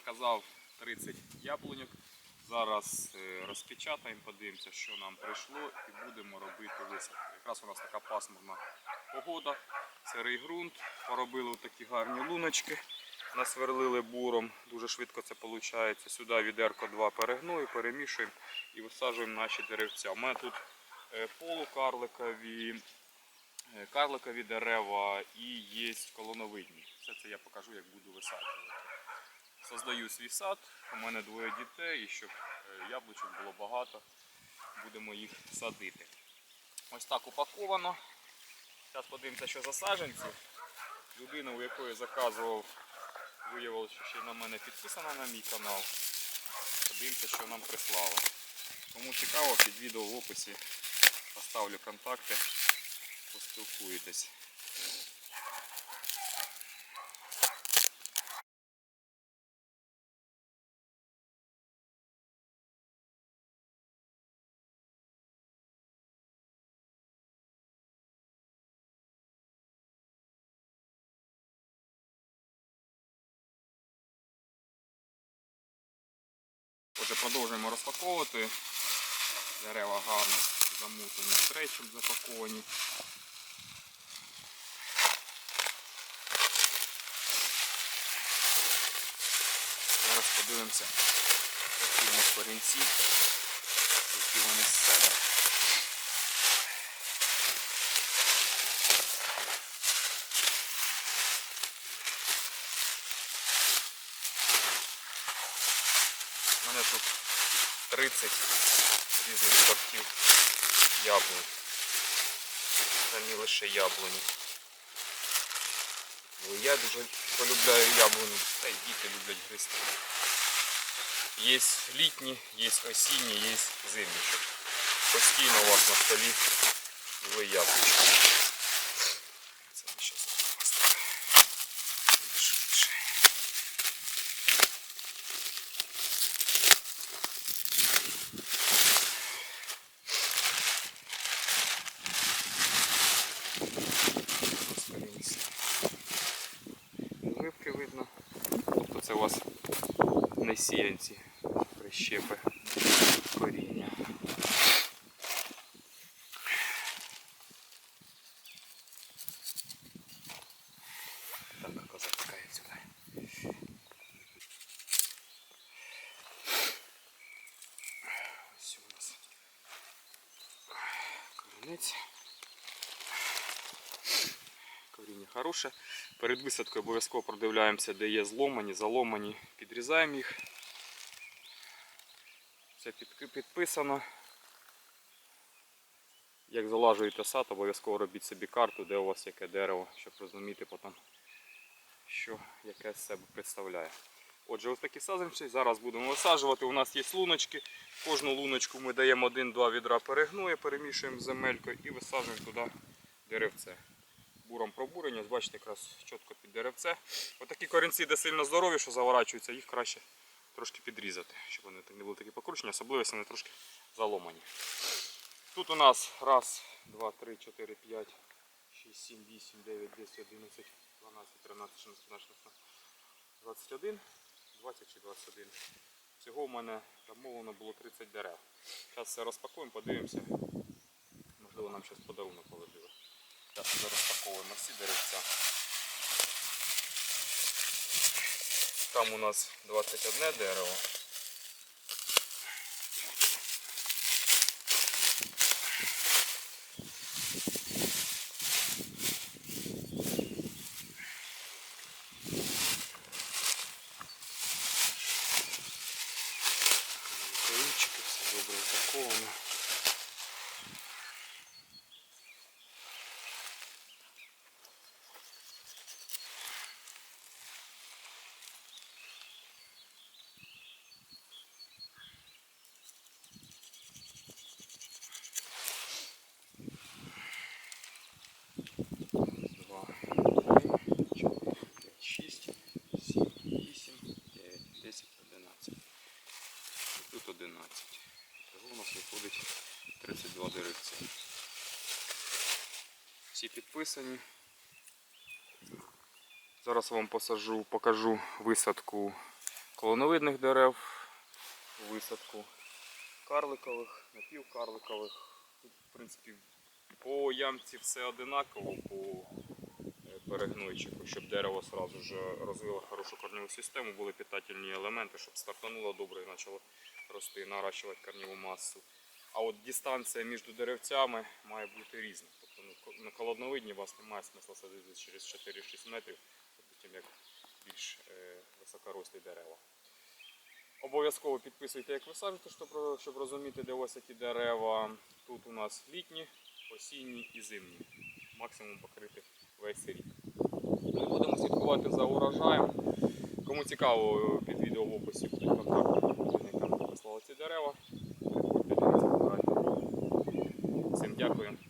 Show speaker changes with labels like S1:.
S1: казав 30 яблуньок. Зараз е, розпечатаємо, подивимося, що нам прийшло, і будемо робити висадку. Якраз у нас така пасмурна погода, сирий ґрунт, поробили такі гарні луночки, насверлили буром, дуже швидко це виходить. Сюди відерко 2 перегною, перемішуємо і висаджуємо наші деревця. У мене тут е, полукарликові, карликові дерева і є колоновидні. Все це я покажу, як буду висаджувати. Создаю свій сад, у мене двоє дітей, і щоб е, яблучок було багато, будемо їх садити. Ось так упаковано. Зараз подивимося, що за саджанці. Людина, у якої заказував, виявилося, що ще на мене підписана на мій канал. Подивимося, що нам прислали. Кому цікаво, під відео в описі поставлю контакти, поспілкуєтесь. Отже, продовжуємо розпаковувати. Дерева гарно замутані стречем запаковані. Зараз подивимося, які в нас корінці, які вони з себе. У мене тут 30 різних сортів яблунь. Самі лише яблуні. Я дуже полюбляю яблуну, та й діти люблять гристи. Є літні, є осінні, є зимні. Постійно у вас на столі були яблучки. це у вас не сіянці, прищепи коріння. Так, как запускает сюда. Ось у нас корінець. Хороше. Перед висадкою обов'язково продивляємося, де є зломані, заломані, підрізаємо їх. Все підписано. Як залажуєте сад, обов'язково робіть собі карту, де у вас яке дерево, щоб розуміти потім, що яке з себе представляє. Отже, ось такі саджанці. Зараз будемо висаджувати. У нас є луночки. Кожну луночку ми даємо 1-2 відра перегнує, перемішуємо з земелькою і висаджуємо туди деревце. Буром пробурення, бачите, якраз чітко під деревце. Отакі корінці, де сильно здорові, що заворачуються, їх краще трошки підрізати, щоб вони не були такі покручені, особливо якщо вони трошки заломані. Тут у нас раз, два, три, чотири, п'ять, шість, сім, вісім, дев'ять, десять, одинадцять, дванадцять, тринадцять, шістнадцять, шістнадцять, двадцять один, двадцять чи двадцять один. Всього у мене замовлено було 30 дерев. Зараз все розпакуємо, подивимося. Можливо, нам щось подарунок положили. Зараз розпаковуємо всі деревця. Там у нас 21 дерево. Корінчики, все добре упаковано. два, три, чотири, п'ять, шість, сім, вісім, дев'ять, десять, одинадцять. І Тут одинадцять. Всього у нас виходить 32 деревця. Всі підписані. Зараз вам посажу, покажу висадку колоновидних дерев, висадку карликових, напівкарликових. Тут, в принципі, по ямці все одинаково, по е, перегнойчику, щоб дерево сразу розвило хорошу корневу систему, були питательні елементи, щоб стартануло добре і почало рости, наращувати корневу масу. А от дистанція між деревцями має бути різна. Тобто ну, на колодновидні у вас немає смисла садити через 4-6 метрів, потім як більш е, високорослі дерева. Обов'язково підписуйте, як ви сажете, щоб, розуміти, де вас які дерева. Тут у нас літні, осінні і зимні. Максимум покрити весь рік. Ми будемо слідкувати за урожаєм. Кому цікаво, під відео в описі буде контакт яка ці дерева. Probably